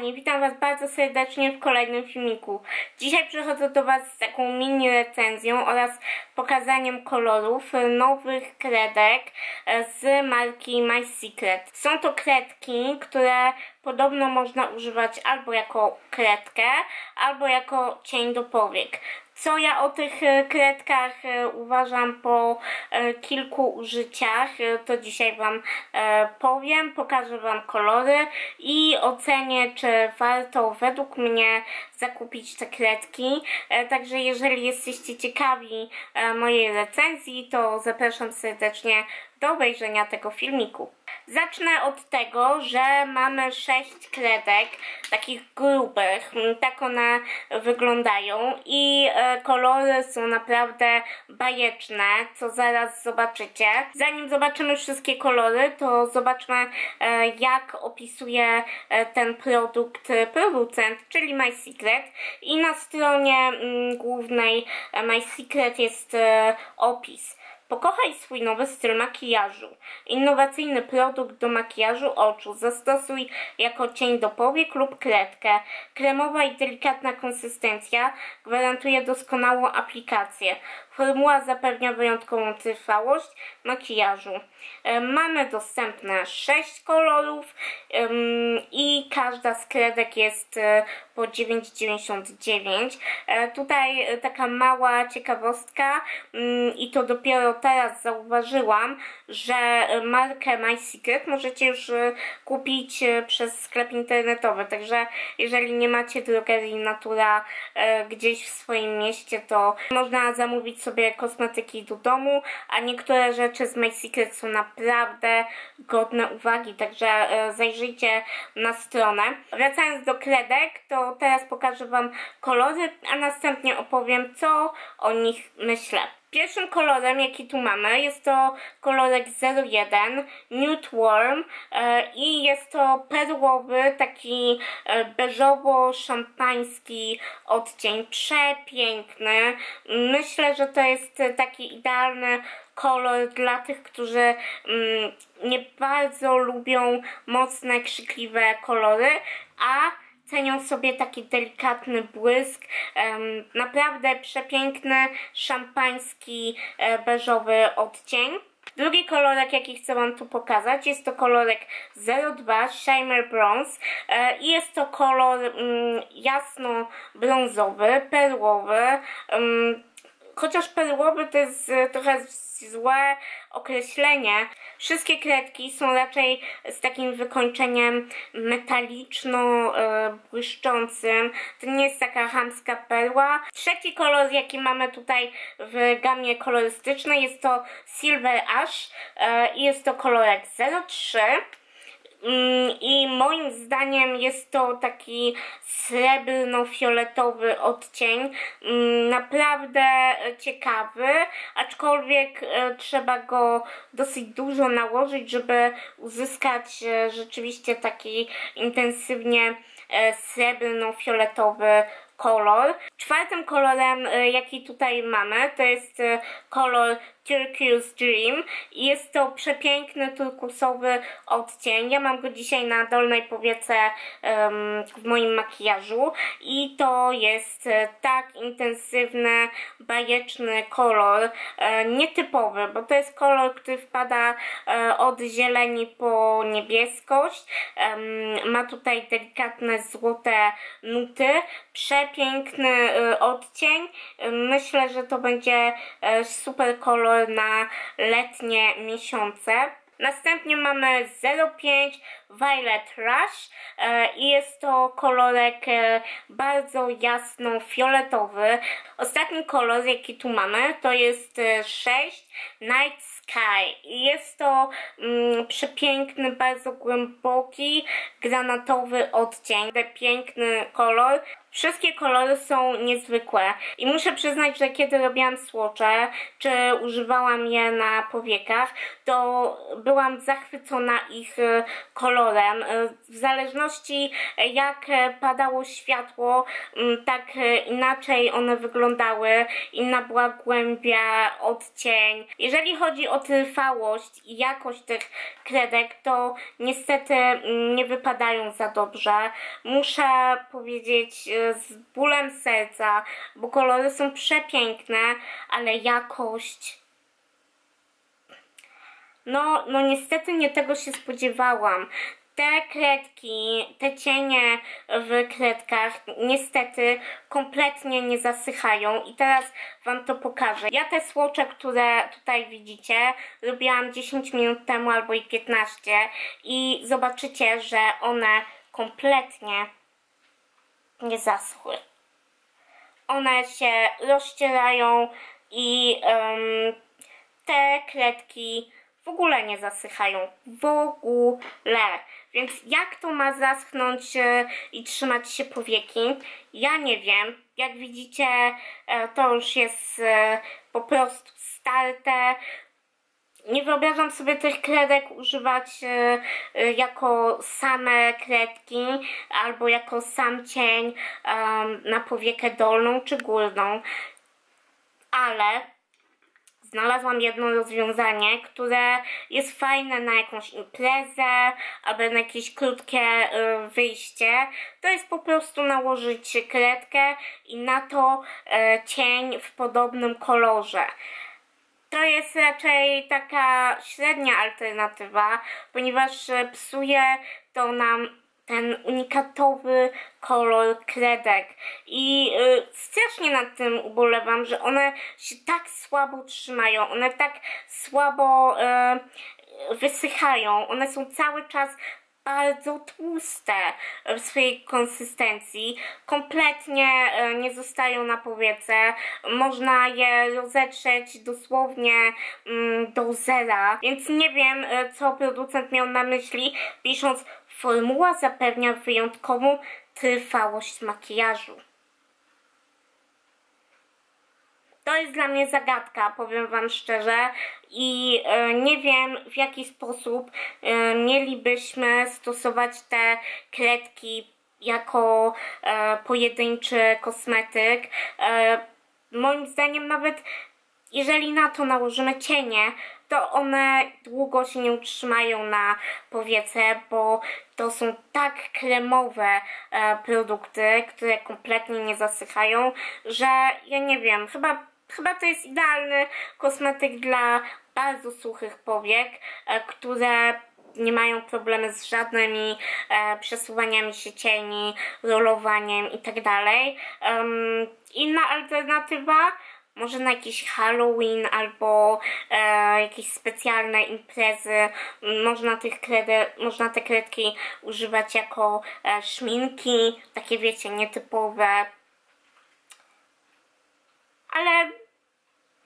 kochani, witam Was bardzo serdecznie w kolejnym filmiku. Dzisiaj przychodzę do Was z taką mini recenzją oraz pokazaniem kolorów nowych kredek z marki My Secret. Są to kredki, które podobno można używać albo jako kredkę, albo jako cień do powiek. Co ja o tych e, kredkach e, uważam po e, kilku użyciach, to dzisiaj Wam powiem, pokażę Wam kolory i ocenię, czy warto według mnie zakupić te kredki. Także jeżeli jesteście ciekawi mojej recenzji, to zapraszam serdecznie do obejrzenia tego filmiku. Zacznę od tego, że mamy sześć kredek, takich grubych, tak one wyglądają i e, kolory są naprawdę bajeczne, co zaraz zobaczycie. Zanim zobaczymy wszystkie kolory, to zobaczmy e, jak opisuje e, ten produkt producent, czyli My Secret i na stronie mm, głównej My Secret jest opis. Pokochaj swój nowy styl makijażu. Innowacyjny produkt do makijażu oczu zastosuj jako cień do powiek lub kredkę. Kremowa i delikatna konsystencja gwarantuje doskonałą aplikację. Formuła zapewnia wyjątkową trwałość makijażu. E, mamy dostępne 6 kolorów i każda z kredek jest e, po 9,99. E, tutaj taka mała ciekawostka mm, i to dopiero teraz zauważyłam, że markę My Secret możecie już kupić przez sklep internetowy, także jeżeli nie macie drogerii Natura gdzieś w swoim mieście, to można zamówić sobie kosmetyki do domu, a niektóre rzeczy z My Secret są naprawdę godne uwagi, także zajrzyjcie na stronę. Wracając do kredek, to teraz pokażę Wam kolory, a następnie opowiem, co o nich myślę. Pierwszym kolorem, jaki tu mamy, jest to kolorek 01 Nude Warm i jest to perłowy, taki e, beżowo-szampański odcień, przepiękny. Myślę, że to jest taki idealny kolor dla tych, którzy mm, nie bardzo lubią mocne, krzykliwe kolory, a cenią sobie taki delikatny błysk, naprawdę przepiękny, szampański, e, beżowy odcień. Drugi kolorek, jaki chcę Wam tu pokazać, jest to kolorek 02 Shimmer Bronze e, i jest to kolor mm, jasno-brązowy, perłowy. Um, chociaż perłowy to jest e, trochę złe określenie. Wszystkie kredki są raczej z takim wykończeniem metaliczno-błyszczącym. To nie jest taka chamska perła. Trzeci kolor, jaki mamy tutaj w gamie kolorystycznej jest to Silver Ash e, i jest to kolorek 03. Mm, I moim zdaniem jest to taki srebrno-fioletowy odcień. Mm, naprawdę ciekawy, aczkolwiek e, trzeba go dosyć dużo nałożyć, żeby uzyskać e, rzeczywiście taki intensywnie e, srebrno-fioletowy kolor. Czwartym kolorem, jaki tutaj mamy, to jest kolor Turquoise Dream jest to przepiękny turkusowy odcień. Ja mam go dzisiaj na dolnej powiece um, w moim makijażu i to jest e, tak intensywny, bajeczny kolor, e, nietypowy, bo to jest kolor, który wpada e, od zieleni po niebieskość. ma tutaj delikatne złote nuty, przepiękny e, odcień. Myślę, że to będzie e, super kolor na letnie miesiące. Następnie mamy 05 Violet Rush e, i jest to kolorek e, bardzo jasno fioletowy. Ostatni kolor jaki tu mamy to jest 6 e, Night Sky jest to mm, przepiękny, bardzo głęboki, granatowy odcień. Piękny kolor, Wszystkie kolory są niezwykłe i muszę przyznać, że kiedy robiłam słocze, czy używałam je na powiekach, to byłam zachwycona ich e, kolorem. E, w zależności e, jak padało światło, tak inaczej one wyglądały, inna była głębia, odcień. Jeżeli chodzi o trwałość i jakość tych kredek, to niestety mm, nie wypadają za dobrze. Muszę powiedzieć e, z bólem serca, bo kolory są przepiękne, ale jakość no, no niestety nie tego się spodziewałam. Te kredki, te cienie w kredkach niestety kompletnie nie zasychają i teraz Wam to pokażę. Ja te słocze, które tutaj widzicie, robiłam 10 minut temu albo i 15 i zobaczycie, że one kompletnie nie zaschły. One się rozcierają i um, te kredki ogóle nie zasychają. W ogóle. Więc jak to ma zaschnąć e, i trzymać się powieki? Ja nie wiem. Jak widzicie, e, to już jest e, po prostu starte. Nie wyobrażam sobie tych kredek używać jako same kredki albo jako sam cień na powiekę dolną czy górną. Ale znalazłam jedno rozwiązanie, które jest fajne na jakąś imprezę albo na jakieś krótkie y, wyjście. To jest po prostu nałożyć kredkę i na to y, cień w podobnym kolorze. To jest raczej taka średnia alternatywa, ponieważ psuje to nam ten unikatowy kolor kredek. I y, strasznie nad tym ubolewam, że one się tak słabo trzymają, one tak słabo y, wysychają, one są cały czas bardzo tłuste w swojej konsystencji, kompletnie e, nie zostają na powiece, można je rozetrzeć dosłownie mm, do zera, więc nie wiem e, co producent miał na myśli pisząc formuła zapewnia wyjątkową trwałość makijażu. To jest dla mnie zagadka, powiem Wam szczerze i e, nie wiem w jaki sposób e, mielibyśmy stosować te kredki jako e, pojedynczy kosmetyk. E, moim zdaniem nawet jeżeli na to nałożymy cienie, to one długo się nie utrzymają na powiece, bo to są tak kremowe e, produkty, które kompletnie nie zasychają, że ja nie wiem, chyba Chyba to jest idealny kosmetyk dla bardzo suchych powiek, e, które nie mają problemy z żadnymi e, przesuwaniami się cieni, rolowaniem itd. Um, inna alternatywa może na jakiś Halloween albo e, jakieś specjalne imprezy można, tych kredy, można te kredki używać jako e, szminki, takie wiecie, nietypowe. Ale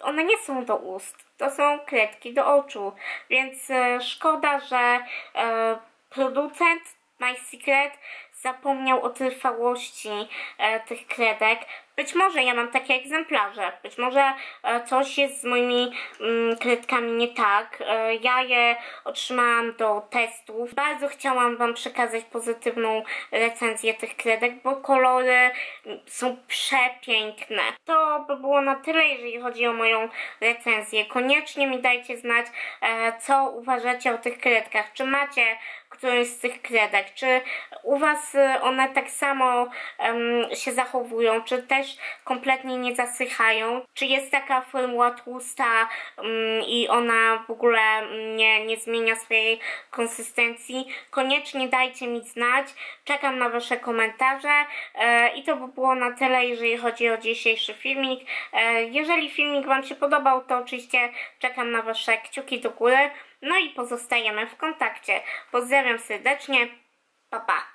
one nie są do ust, to są kredki do oczu, więc e, szkoda, że e, producent My Secret zapomniał o trwałości e, tych kredek. Być może ja mam takie egzemplarze, być może e, coś jest z moimi mm, kredkami nie tak. E, ja je otrzymałam do testów. Bardzo chciałam Wam przekazać pozytywną recenzję tych kredek, bo kolory mm, są przepiękne. To by było na tyle, jeżeli chodzi o moją recenzję. Koniecznie mi dajcie znać, co uważacie o tych kredkach. Czy macie którąś z tych kredek? Czy u Was one tak samo um, się zachowują? Czy też kompletnie nie zasychają? Czy jest taka formuła tłusta um, i ona w ogóle nie, nie zmienia swojej konsystencji? Koniecznie dajcie mi znać. Czekam na Wasze komentarze e, i to by było na tyle, jeżeli chodzi o dzisiejszy filmik. E, jeżeli filmik Wam się podobał, to oczywiście czekam na Wasze kciuki do góry. No i pozostajemy w kontakcie. Pozdrawiam serdecznie. Pa, pa.